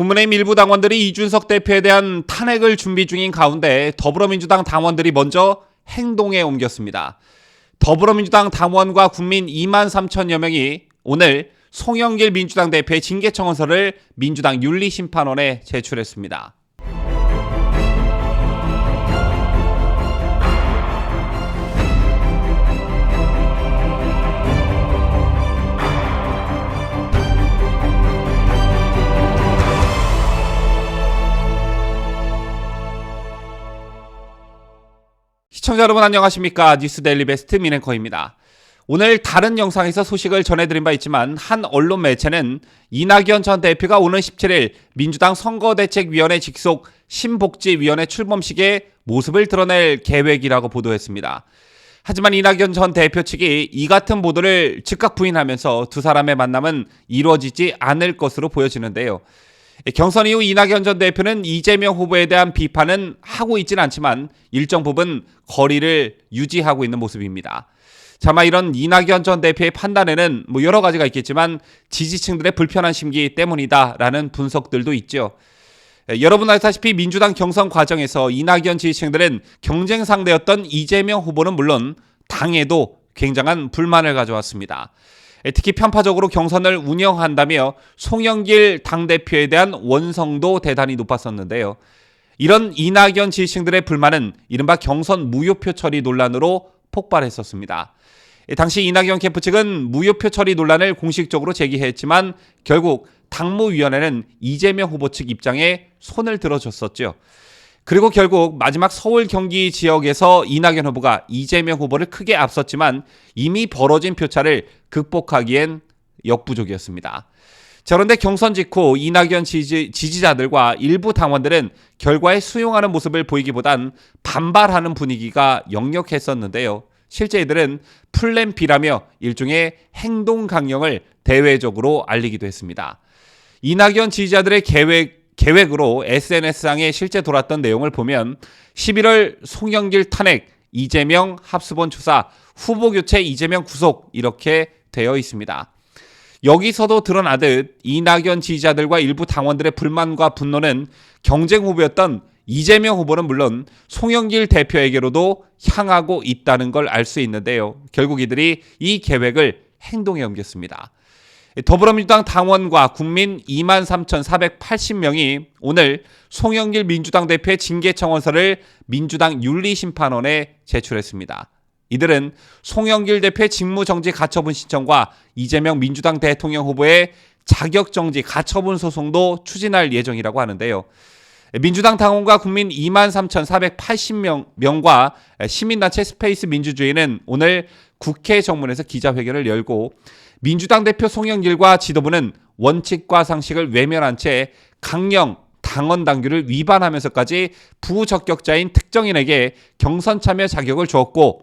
국민의힘 일부 당원들이 이준석 대표에 대한 탄핵을 준비 중인 가운데 더불어민주당 당원들이 먼저 행동에 옮겼습니다. 더불어민주당 당원과 국민 2만 3천여 명이 오늘 송영길 민주당 대표의 징계 청원서를 민주당 윤리심판원에 제출했습니다. 시청자 여러분 안녕하십니까 뉴스데일리 베스트 민앵커입니다. 오늘 다른 영상에서 소식을 전해드린 바 있지만 한 언론 매체는 이낙연 전 대표가 오는 17일 민주당 선거대책위원회 직속 신복지위원회 출범식에 모습을 드러낼 계획이라고 보도했습니다. 하지만 이낙연 전 대표 측이 이 같은 보도를 즉각 부인하면서 두 사람의 만남은 이루어지지 않을 것으로 보여지는데요. 경선 이후 이낙연 전 대표는 이재명 후보에 대한 비판은 하고 있지는 않지만 일정 부분 거리를 유지하고 있는 모습입니다. 차마 이런 이낙연 전 대표의 판단에는 뭐 여러 가지가 있겠지만 지지층들의 불편한 심기 때문이다라는 분석들도 있죠. 여러분 아시다시피 민주당 경선 과정에서 이낙연 지지층들은 경쟁 상대였던 이재명 후보는 물론 당에도 굉장한 불만을 가져왔습니다. 특히 편파적으로 경선을 운영한다며 송영길 당대표에 대한 원성도 대단히 높았었는데요. 이런 이낙연 지지층들의 불만은 이른바 경선 무효표 처리 논란으로 폭발했었습니다. 당시 이낙연 캠프 측은 무효표 처리 논란을 공식적으로 제기했지만 결국 당무위원회는 이재명 후보 측 입장에 손을 들어줬었죠. 그리고 결국 마지막 서울 경기 지역에서 이낙연 후보가 이재명 후보를 크게 앞섰지만 이미 벌어진 표차를 극복하기엔 역부족이었습니다. 자, 그런데 경선 직후 이낙연 지지, 지지자들과 일부 당원들은 결과에 수용하는 모습을 보이기보단 반발하는 분위기가 역력했었는데요. 실제 이들은 플랜 B라며 일종의 행동 강령을 대외적으로 알리기도 했습니다. 이낙연 지지자들의 계획 계획으로 SNS상에 실제 돌았던 내용을 보면 11월 송영길 탄핵, 이재명 합수본 추사, 후보 교체 이재명 구속 이렇게 되어 있습니다. 여기서도 드러나듯 이낙연 지지자들과 일부 당원들의 불만과 분노는 경쟁 후보였던 이재명 후보는 물론 송영길 대표에게로도 향하고 있다는 걸 알 수 있는데요. 결국 이들이 이 계획을 행동에 옮겼습니다. 더불어민주당 당원과 국민 23,480명이 오늘 송영길 민주당 대표의 징계 청원서를 민주당 윤리심판원에 제출했습니다. 이들은 송영길 대표의 직무정지 가처분 신청과 이재명 민주당 대통령 후보의 자격정지 가처분 소송도 추진할 예정이라고 하는데요. 민주당 당원과 국민 23,480명과 시민단체 스페이스 민주주의는 오늘 국회 정문에서 기자회견을 열고 민주당 대표 송영길과 지도부는 원칙과 상식을 외면한 채 강령 당원 당규를 위반하면서까지 부적격자인 특정인에게 경선 참여 자격을 주었고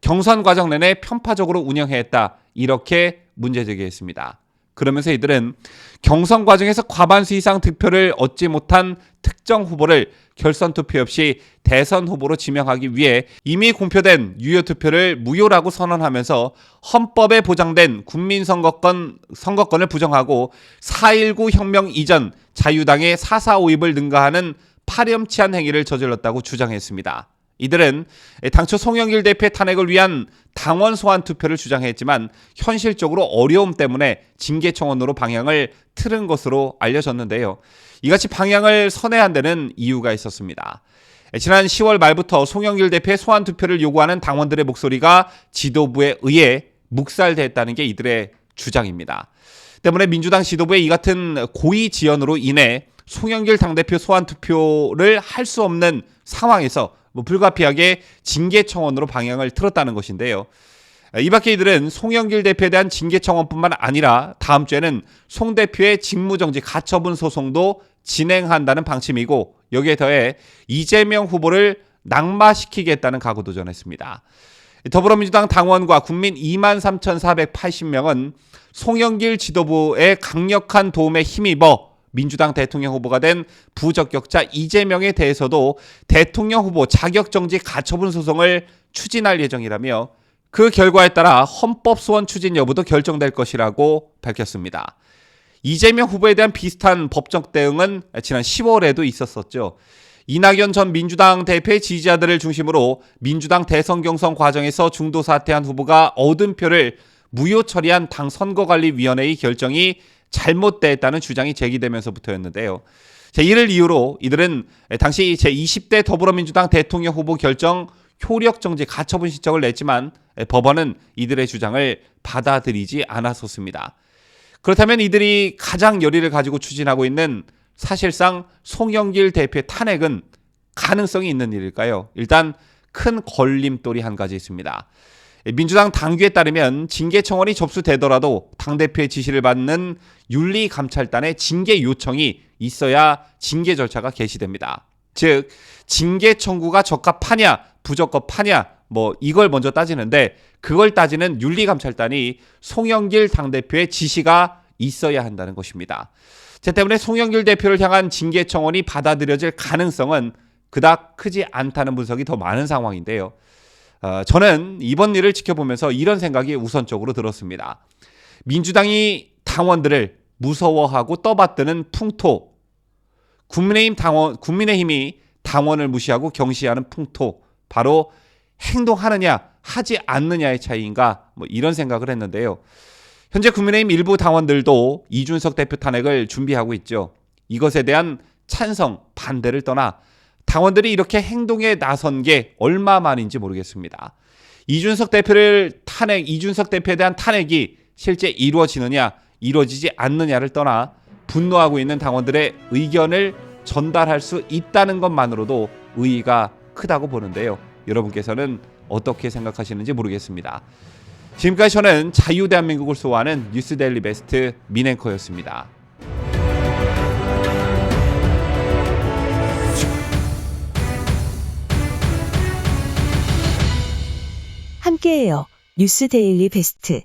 경선 과정 내내 편파적으로 운영했다. 이렇게 문제 제기했습니다. 그러면서 이들은 경선 과정에서 과반수 이상 득표를 얻지 못한 특정 후보를 결선 투표 없이 대선 후보로 지명하기 위해 이미 공표된 유효 투표를 무효라고 선언하면서 헌법에 보장된 국민선거권 선거권을 부정하고 4.19 혁명 이전 자유당의 4.4 5입을 능가하는 파렴치한 행위를 저질렀다고 주장했습니다. 이들은 당초 송영길 대표의 탄핵을 위한 당원 소환 투표를 주장했지만 현실적으로 어려움 때문에 징계 청원으로 방향을 틀은 것으로 알려졌는데요. 이같이 방향을 선회한 데는 이유가 있었습니다. 지난 10월 말부터 송영길 대표의 소환 투표를 요구하는 당원들의 목소리가 지도부에 의해 묵살됐다는 게 이들의 주장입니다. 때문에 민주당 지도부의 이 같은 고의 지연으로 인해 송영길 당대표 소환 투표를 할 수 없는 상황에서 뭐 불가피하게 징계 청원으로 방향을 틀었다는 것인데요. 이 밖에 이들은 송영길 대표에 대한 징계 청원뿐만 아니라 다음 주에는 송 대표의 직무정지 가처분 소송도 진행한다는 방침이고 여기에 더해 이재명 후보를 낙마시키겠다는 각오도 전했습니다. 더불어민주당 당원과 국민 2만 3,480명은 송영길 지도부의 강력한 도움에 힘입어 민주당 대통령 후보가 된 부적격자 이재명에 대해서도 대통령 후보 자격정지 가처분 소송을 추진할 예정이라며 그 결과에 따라 헌법 소원 추진 여부도 결정될 것이라고 밝혔습니다. 이재명 후보에 대한 비슷한 법적 대응은 지난 10월에도 있었었죠. 이낙연 전 민주당 대표의 지지자들을 중심으로 민주당 대선 경선 과정에서 중도 사퇴한 후보가 얻은 표를 무효 처리한 당 선거관리위원회의 결정이 잘못됐다는 주장이 제기되면서부터였는데요. 자, 이를 이유로 이들은 당시 제20대 더불어민주당 대통령 후보 결정 효력 정지 가처분 신청을 냈지만 법원은 이들의 주장을 받아들이지 않았었습니다. 그렇다면 이들이 가장 열의를 가지고 추진하고 있는 사실상 송영길 대표의 탄핵은 가능성이 있는 일일까요? 일단 큰 걸림돌이 한 가지 있습니다. 민주당 당규에 따르면 징계 청원이 접수되더라도 당대표의 지시를 받는 윤리감찰단의 징계 요청이 있어야 징계 절차가 개시됩니다. 즉, 징계 청구가 적합하냐, 부적합하냐, 뭐 이걸 먼저 따지는데 그걸 따지는 윤리감찰단이 송영길 당대표의 지시가 있어야 한다는 것입니다. 제 때문에 송영길 대표를 향한 징계 청원이 받아들여질 가능성은 그닥 크지 않다는 분석이 더 많은 상황인데요. 어, 저는 이번 일을 지켜보면서 이런 생각이 우선적으로 들었습니다. 민주당이 당원들을 무서워하고 떠받드는 풍토, 국민의힘 당원, 국민의힘이 당원을 무시하고 경시하는 풍토, 바로 행동하느냐, 하지 않느냐의 차이인가, 뭐 이런 생각을 했는데요. 현재 국민의힘 일부 당원들도 이준석 대표 탄핵을 준비하고 있죠. 이것에 대한 찬성, 반대를 떠나 당원들이 이렇게 행동에 나선 게 얼마 만인지 모르겠습니다. 이준석 대표를 탄핵, 이준석 대표에 대한 탄핵이 실제 이루어지느냐, 이루어지지 않느냐를 떠나 분노하고 있는 당원들의 의견을 전달할 수 있다는 것만으로도 의의가 크다고 보는데요. 여러분께서는 어떻게 생각하시는지 모르겠습니다. 지금까지 저는 자유대한민국을 소화하는 뉴스데일리 베스트 민앵커였습니다. 함께해요. 뉴스 데일리 베스트.